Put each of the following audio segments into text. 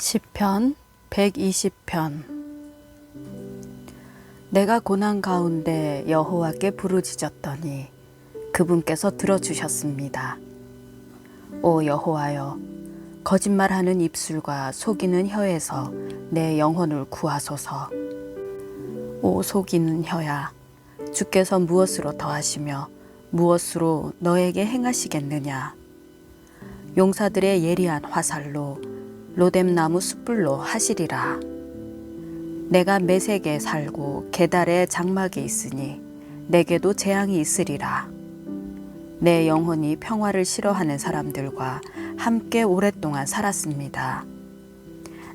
시편 120편 내가 고난 가운데 여호와께 부르짖었더니 그분께서 들어주셨습니다. 오 여호와여 거짓말하는 입술과 속이는 혀에서 내 영혼을 구하소서. 오 속이는 혀야 주께서 무엇으로 더하시며 무엇으로 너에게 행하시겠느냐 용사들의 예리한 화살로 로뎀나무 숯불로 하시리라. 내가 메색에 살고 게달에 장막에 있으니 내게도 재앙이 있으리라. 내 영혼이 평화를 싫어하는 사람들과 함께 오랫동안 살았습니다.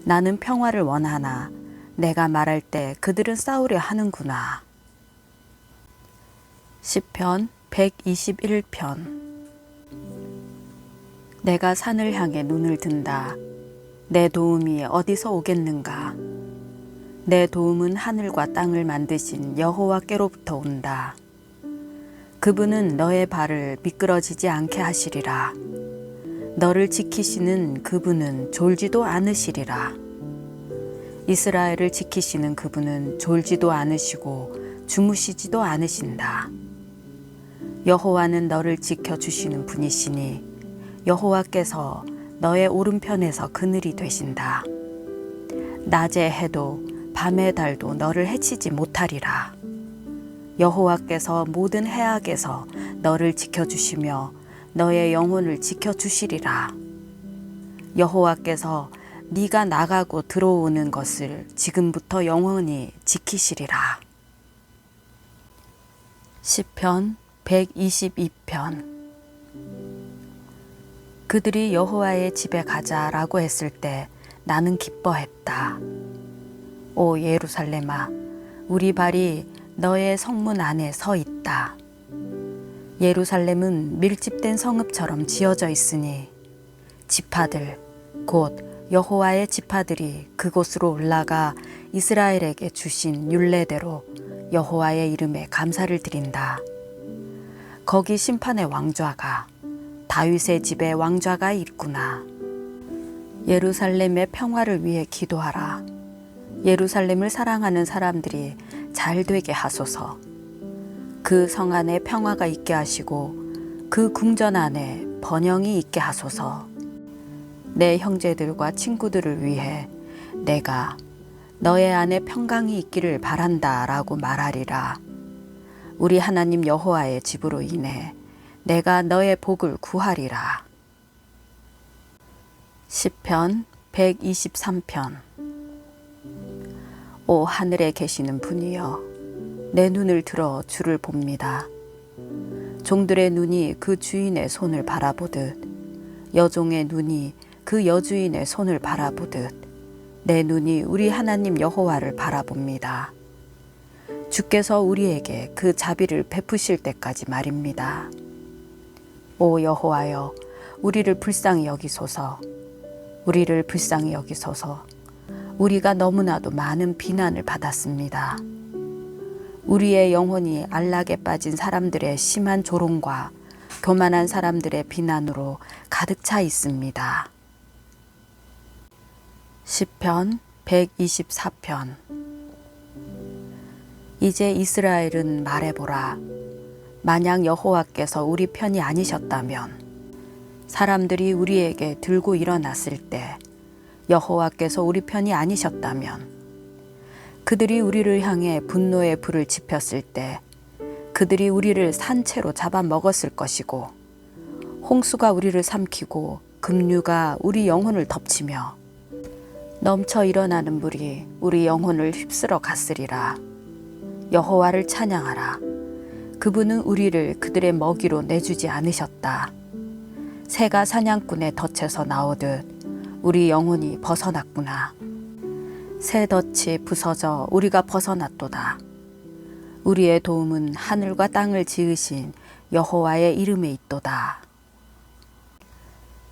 나는 평화를 원하나 내가 말할 때 그들은 싸우려 하는구나. 시편 121편 내가 산을 향해 눈을 든다. 내 도움이 어디서 오겠는가? 내 도움은 하늘과 땅을 만드신 여호와께로부터 온다. 그분은 너의 발을 미끄러지지 않게 하시리라. 너를 지키시는 그분은 졸지도 않으시리라. 이스라엘을 지키시는 그분은 졸지도 않으시고 주무시지도 않으신다. 여호와는 너를 지켜 주시는 분이시니 여호와께서 너의 오른편에서 그늘이 되신다. 낮의 해도 밤의 달도 너를 해치지 못하리라. 여호와께서 모든 해악에서 너를 지켜주시며 너의 영혼을 지켜주시리라. 여호와께서 네가 나가고 들어오는 것을 지금부터 영원히 지키시리라. 시편 122편 그들이 여호와의 집에 가자라고 했을 때 나는 기뻐했다. 오 예루살렘아, 우리 발이 너의 성문 안에 서 있다. 예루살렘은 밀집된 성읍처럼 지어져 있으니 지파들 곧 여호와의 지파들이 그곳으로 올라가 이스라엘에게 주신 율례대로 여호와의 이름에 감사를 드린다. 거기 심판의 왕좌가 다윗의 집에 왕좌가 있구나. 예루살렘의 평화를 위해 기도하라. 예루살렘을 사랑하는 사람들이 잘 되게 하소서. 그 성 안에 평화가 있게 하시고 그 궁전 안에 번영이 있게 하소서. 내 형제들과 친구들을 위해 내가 너의 안에 평강이 있기를 바란다라고 말하리라. 우리 하나님 여호와의 집으로 인해 내가 너의 복을 구하리라. 시편 123편 오 하늘에 계시는 분이여 내 눈을 들어 주를 봅니다. 종들의 눈이 그 주인의 손을 바라보듯 여종의 눈이 그 여주인의 손을 바라보듯 내 눈이 우리 하나님 여호와를 바라봅니다. 주께서 우리에게 그 자비를 베푸실 때까지 말입니다. 오 여호와여 우리를 불쌍히 여기소서 우리를 불쌍히 여기소서 우리가 너무나도 많은 비난을 받았습니다. 우리의 영혼이 안락에 빠진 사람들의 심한 조롱과 교만한 사람들의 비난으로 가득 차 있습니다. 시편 124편 이제 이스라엘은 말해보라. 만약 여호와께서 우리 편이 아니셨다면 사람들이 우리에게 들고 일어났을 때 여호와께서 우리 편이 아니셨다면 그들이 우리를 향해 분노의 불을 지폈을 때 그들이 우리를 산채로 잡아 먹었을 것이고 홍수가 우리를 삼키고 급류가 우리 영혼을 덮치며 넘쳐 일어나는 물이 우리 영혼을 휩쓸어 갔으리라. 여호와를 찬양하라 그분은 우리를 그들의 먹이로 내주지 않으셨다 새가 사냥꾼의 덫에서 나오듯 우리 영혼이 벗어났구나. 새 덫이 부서져 우리가 벗어났도다. 우리의 도움은 하늘과 땅을 지으신 여호와의 이름에 있도다.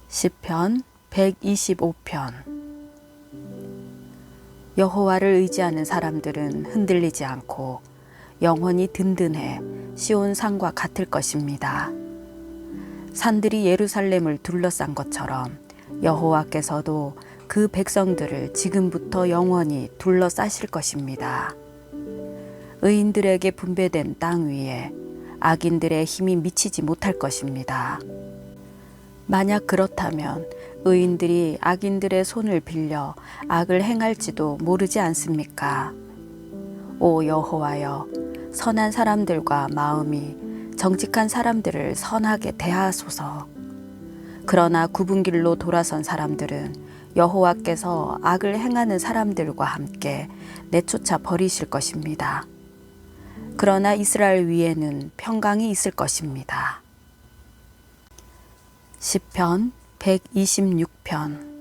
시편 125편 여호와를 의지하는 사람들은 흔들리지 않고 영원히 든든해 시온 산과 같을 것입니다. 산들이 예루살렘을 둘러싼 것처럼 여호와께서도 그 백성들을 지금부터 영원히 둘러싸실 것입니다. 의인들에게 분배된 땅 위에 악인들의 힘이 미치지 못할 것입니다. 만약 그렇다면 의인들이 악인들의 손을 빌려 악을 행할지도 모르지 않습니까? 오 여호와여, 선한 사람들과 마음이 정직한 사람들을 선하게 대하소서. 그러나 굽은 길로 돌아선 사람들은 여호와께서 악을 행하는 사람들과 함께 내쫓아 버리실 것입니다. 그러나 이스라엘 위에는 평강이 있을 것입니다. 시편 126편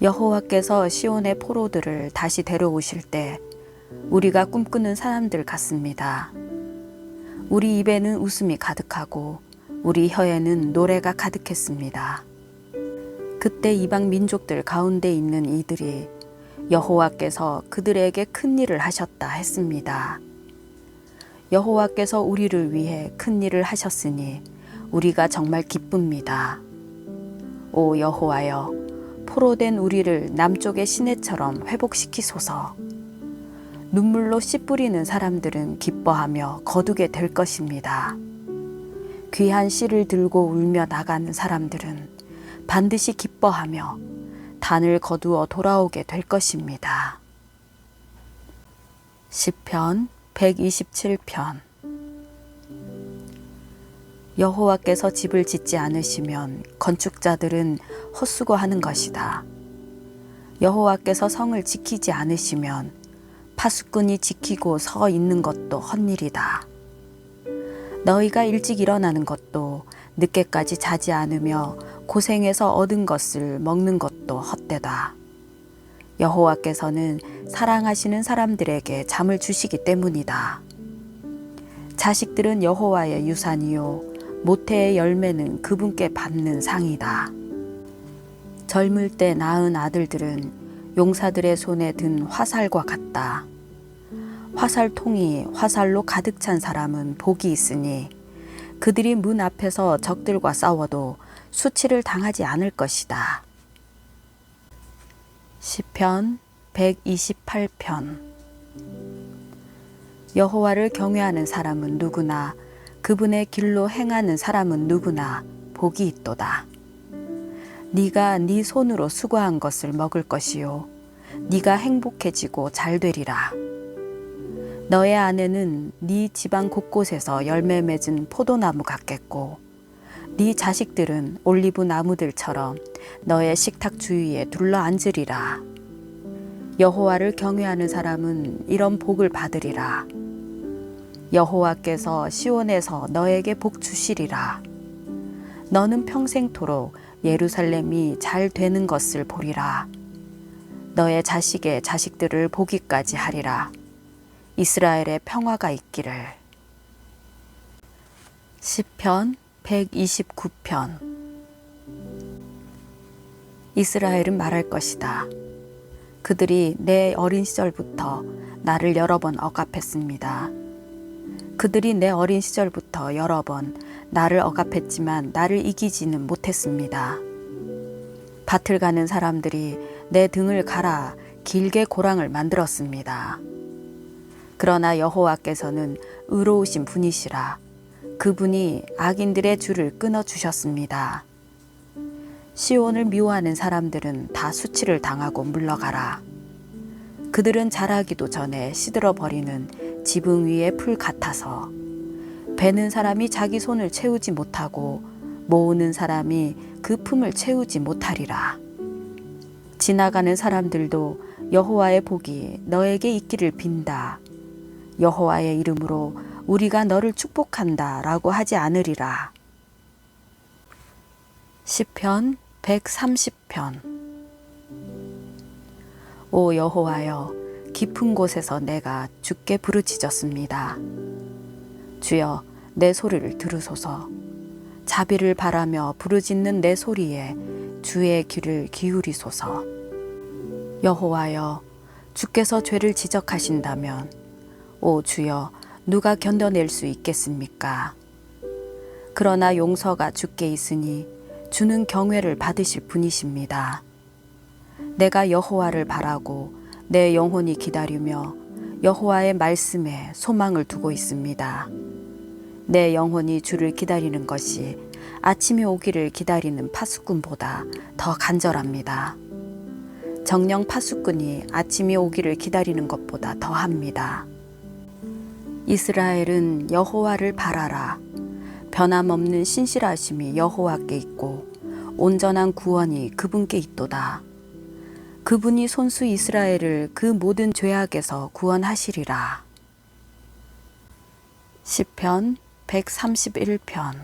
여호와께서 시온의 포로들을 다시 데려오실 때 우리가 꿈꾸는 사람들 같습니다. 우리 입에는 웃음이 가득하고 우리 혀에는 노래가 가득했습니다. 그때 이방 민족들 가운데 있는 이들이 여호와께서 그들에게 큰 일을 하셨다 했습니다. 여호와께서 우리를 위해 큰 일을 하셨으니 우리가 정말 기쁩니다. 오 여호와여, 포로된 우리를 남쪽의 시내처럼 회복시키소서. 눈물로 씨 뿌리는 사람들은 기뻐하며 거두게 될 것입니다. 귀한 씨를 들고 울며 나가는 사람들은 반드시 기뻐하며 단을 거두어 돌아오게 될 것입니다. 시편 127편 여호와께서 집을 짓지 않으시면 건축자들은 헛수고하는 것이다. 여호와께서 성을 지키지 않으시면 파수꾼이 지키고 서 있는 것도 헛일이다. 너희가 일찍 일어나는 것도 늦게까지 자지 않으며 고생해서 얻은 것을 먹는 것도 헛되다. 여호와께서는 사랑하시는 사람들에게 잠을 주시기 때문이다. 자식들은 여호와의 유산이요 모태의 열매는 그분께 받는 상이다. 젊을 때 낳은 아들들은 용사들의 손에 든 화살과 같다. 화살통이 화살로 가득 찬 사람은 복이 있으니 그들이 문 앞에서 적들과 싸워도 수치를 당하지 않을 것이다. 시편 128편 여호와를 경외하는 사람은 누구나 그분의 길로 행하는 사람은 누구나 복이 있도다. 네가 네 손으로 수고한 것을 먹을 것이요 네가 행복해지고 잘 되리라. 너의 아내는 네 집안 곳곳에서 열매 맺은 포도나무 같겠고 네 자식들은 올리브 나무들처럼 너의 식탁 주위에 둘러 앉으리라. 여호와를 경외하는 사람은 이런 복을 받으리라. 여호와께서 시온에서 너에게 복 주시리라. 너는 평생토록 예루살렘이 잘 되는 것을 보리라. 너의 자식의 자식들을 보기까지 하리라. 이스라엘의 평화가 있기를. 시편 129편 이스라엘은 말할 것이다. 그들이 내 어린 시절부터 나를 여러 번 억압했습니다. 그들이 내 어린 시절부터 여러 번 나를 억압했지만 나를 이기지는 못했습니다. 밭을 가는 사람들이 내 등을 갈아 길게 고랑을 만들었습니다. 그러나 여호와께서는 의로우신 분이시라 그분이 악인들의 줄을 끊어 주셨습니다. 시온을 미워하는 사람들은 다 수치를 당하고 물러가라. 그들은 자라기도 전에 시들어 버리는 지붕 위의 풀 같아서 베는 사람이 자기 손을 채우지 못하고 모으는 사람이 그 품을 채우지 못하리라. 지나가는 사람들도 여호와의 복이 너에게 있기를 빈다. 여호와의 이름으로 우리가 너를 축복한다 라고 하지 않으리라. 시편 130편 오 여호와여 깊은 곳에서 내가 주께 부르짖었습니다. 주여 내 소리를 들으소서. 자비를 바라며 부르짖는 내 소리에 주의 귀를 기울이소서. 여호와여 주께서 죄를 지적하신다면 오 주여 누가 견뎌낼 수 있겠습니까? 그러나 용서가 주께 있으니 주는 경외를 받으실 분이십니다. 내가 여호와를 바라고 내 영혼이 기다리며 여호와의 말씀에 소망을 두고 있습니다. 내 영혼이 주를 기다리는 것이 아침이 오기를 기다리는 파수꾼보다 더 간절합니다. 정령 파수꾼이 아침이 오기를 기다리는 것보다 더합니다. 이스라엘은 여호와를 바라라. 변함없는 신실하심이 여호와께 있고 온전한 구원이 그분께 있도다. 그분이 손수 이스라엘을 그 모든 죄악에서 구원하시리라. 시편 131편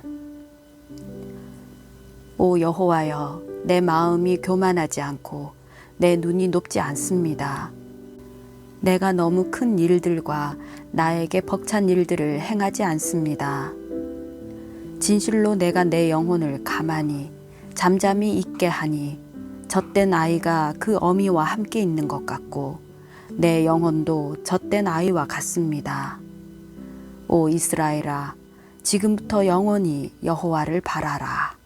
오 여호와여 내 마음이 교만하지 않고 내 눈이 높지 않습니다. 내가 너무 큰 일들과 나에게 벅찬 일들을 행하지 않습니다. 진실로 내가 내 영혼을 가만히 잠잠히 있게 하니 젖된 아이가 그 어미와 함께 있는 것 같고 내 영혼도 젖된 아이와 같습니다. 오 이스라엘아 지금부터 영원히 여호와를 바라라.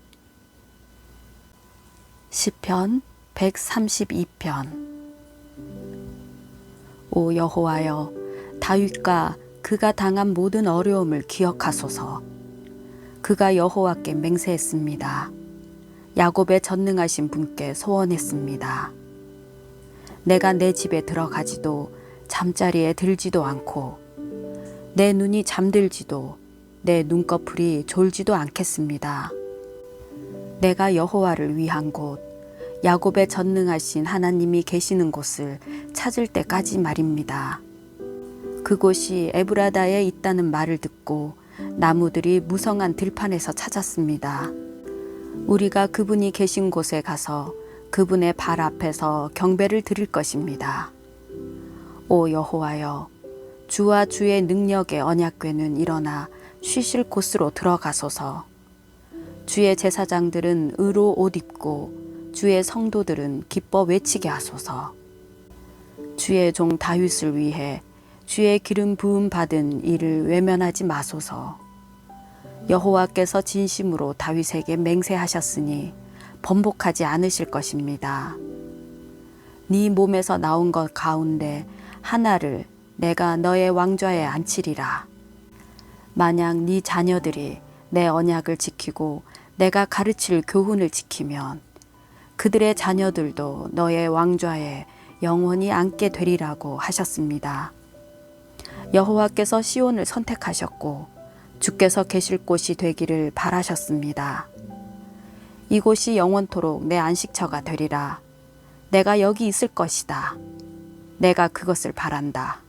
시편 132편 오 여호와여 다윗과 그가 당한 모든 어려움을 기억하소서. 그가 여호와께 맹세했습니다. 야곱의 전능하신 분께 소원했습니다. 내가 내 집에 들어가지도 잠자리에 들지도 않고 내 눈이 잠들지도 내 눈꺼풀이 졸지도 않겠습니다. 내가 여호와를 위한 곳 야곱의 전능하신 하나님이 계시는 곳을 찾을 때까지 말입니다. 그곳이 에브라다에 있다는 말을 듣고 나무들이 무성한 들판에서 찾았습니다. 우리가 그분이 계신 곳에 가서 그분의 발 앞에서 경배를 드릴 것입니다. 오 여호와여, 주와 주의 능력의 언약궤는 일어나 쉬실 곳으로 들어가소서. 주의 제사장들은 의로 옷 입고 주의 성도들은 기뻐 외치게 하소서. 주의 종 다윗을 위해 주의 기름 부음 받은 이를 외면하지 마소서. 여호와께서 진심으로 다윗에게 맹세하셨으니 번복하지 않으실 것입니다. 네 몸에서 나온 것 가운데 하나를 내가 너의 왕좌에 앉히리라. 만약 네 자녀들이 내 언약을 지키고 내가 가르칠 교훈을 지키면 그들의 자녀들도 너의 왕좌에 영원히 앉게 되리라고 하셨습니다. 여호와께서 시온을 선택하셨고 주께서 계실 곳이 되기를 바라셨습니다. 이곳이 영원토록 내 안식처가 되리라. 내가 여기 있을 것이다. 내가 그것을 바란다.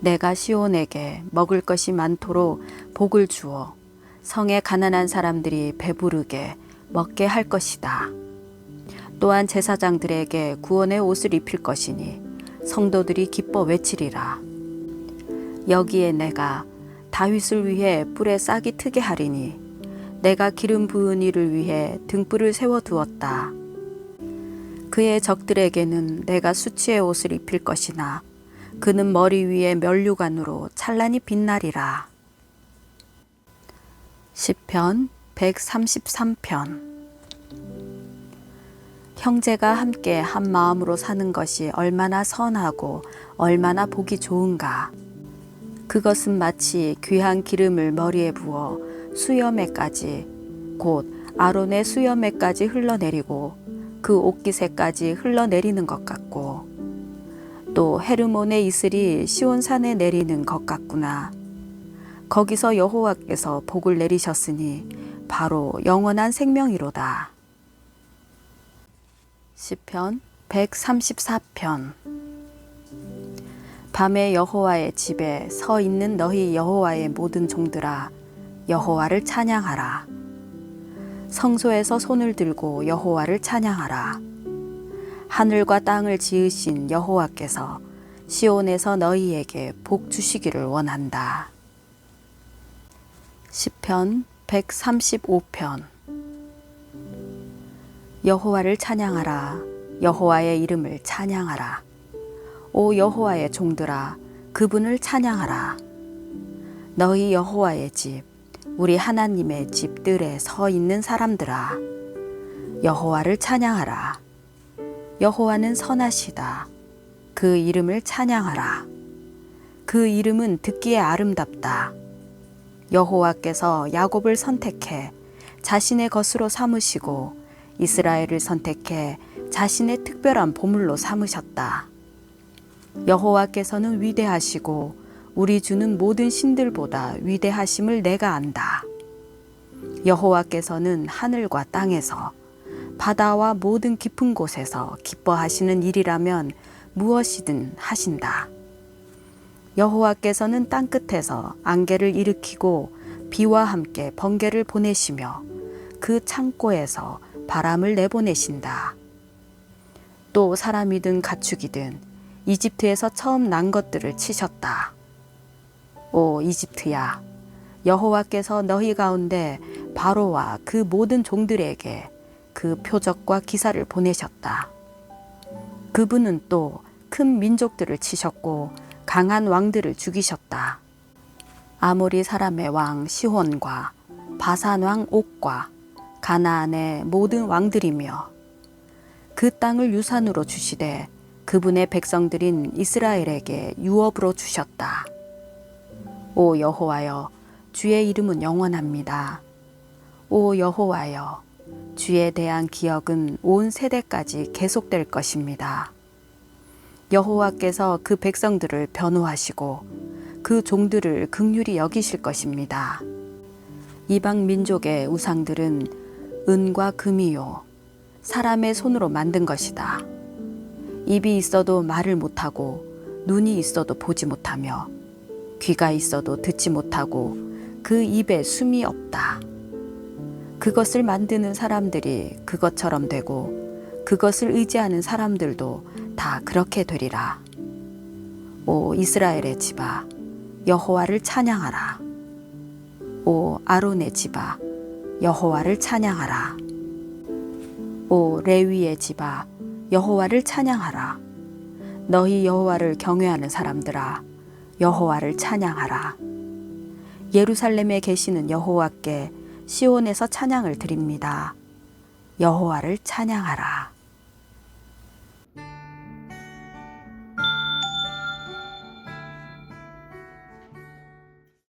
내가 시온에게 먹을 것이 많도록 복을 주어 성에 가난한 사람들이 배부르게 먹게 할 것이다. 또한 제사장들에게 구원의 옷을 입힐 것이니 성도들이 기뻐 외치리라. 여기에 내가 다윗을 위해 뿔에 싹이 트게 하리니 내가 기름 부은 이를 위해 등불을 세워 두었다. 그의 적들에게는 내가 수치의 옷을 입힐 것이나 그는 머리 위에 면류관으로 찬란히 빛나리라. 시편 133편 형제가 함께 한 마음으로 사는 것이 얼마나 선하고 얼마나 보기 좋은가. 그것은 마치 귀한 기름을 머리에 부어 수염에까지 곧 아론의 수염에까지 흘러내리고 그 옷깃에까지 흘러내리는 것 같고 또 헤르몬의 이슬이 시온산에 내리는 것 같구나. 거기서 여호와께서 복을 내리셨으니 바로 영원한 생명이로다. 시편 134편 밤에 여호와의 집에 서 있는 너희 여호와의 모든 종들아 여호와를 찬양하라 성소에서 손을 들고 여호와를 찬양하라 하늘과 땅을 지으신 여호와께서 시온에서 너희에게 복 주시기를 원한다. 시편 135편 여호와를 찬양하라 여호와의 이름을 찬양하라 오 여호와의 종들아 그분을 찬양하라 너희 여호와의 집 우리 하나님의 집들에 서 있는 사람들아 여호와를 찬양하라. 여호와는 선하시다. 그 이름을 찬양하라. 그 이름은 듣기에 아름답다. 여호와께서 야곱을 선택해 자신의 것으로 삼으시고 이스라엘을 선택해 자신의 특별한 보물로 삼으셨다. 여호와께서는 위대하시고 우리 주는 모든 신들보다 위대하심을 내가 안다. 여호와께서는 하늘과 땅에서 바다와 모든 깊은 곳에서 기뻐하시는 일이라면 무엇이든 하신다. 여호와께서는 땅 끝에서 안개를 일으키고 비와 함께 번개를 보내시며 그 창고에서 바람을 내보내신다. 또 사람이든 가축이든 이집트에서 처음 난 것들을 치셨다. 오 이집트야, 여호와께서 너희 가운데 바로와 그 모든 종들에게 그 표적과 기사를 보내셨다. 그분은 또 큰 민족들을 치셨고 강한 왕들을 죽이셨다. 아모리 사람의 왕 시혼과 바산 왕 옥과 가나안의 모든 왕들이며 그 땅을 유산으로 주시되 그분의 백성들인 이스라엘에게 유업으로 주셨다. 오 여호와여 주의 이름은 영원합니다. 오 여호와여 주에 대한 기억은 온 세대까지 계속될 것입니다. 여호와께서 그 백성들을 변호하시고 그 종들을 극률히 여기실 것입니다. 이방 민족의 우상들은 은과 금이요 사람의 손으로 만든 것이다. 입이 있어도 말을 못하고 눈이 있어도 보지 못하며 귀가 있어도 듣지 못하고 그 입에 숨이 없다. 그것을 만드는 사람들이 그것처럼 되고 그것을 의지하는 사람들도 다 그렇게 되리라. 오 이스라엘의 집아 여호와를 찬양하라. 오 아론의 집아 여호와를 찬양하라. 오 레위의 집아 여호와를 찬양하라. 너희 여호와를 경외하는 사람들아 여호와를 찬양하라. 예루살렘에 계시는 여호와께 시온에서 찬양을 드립니다. 여호와를 찬양하라.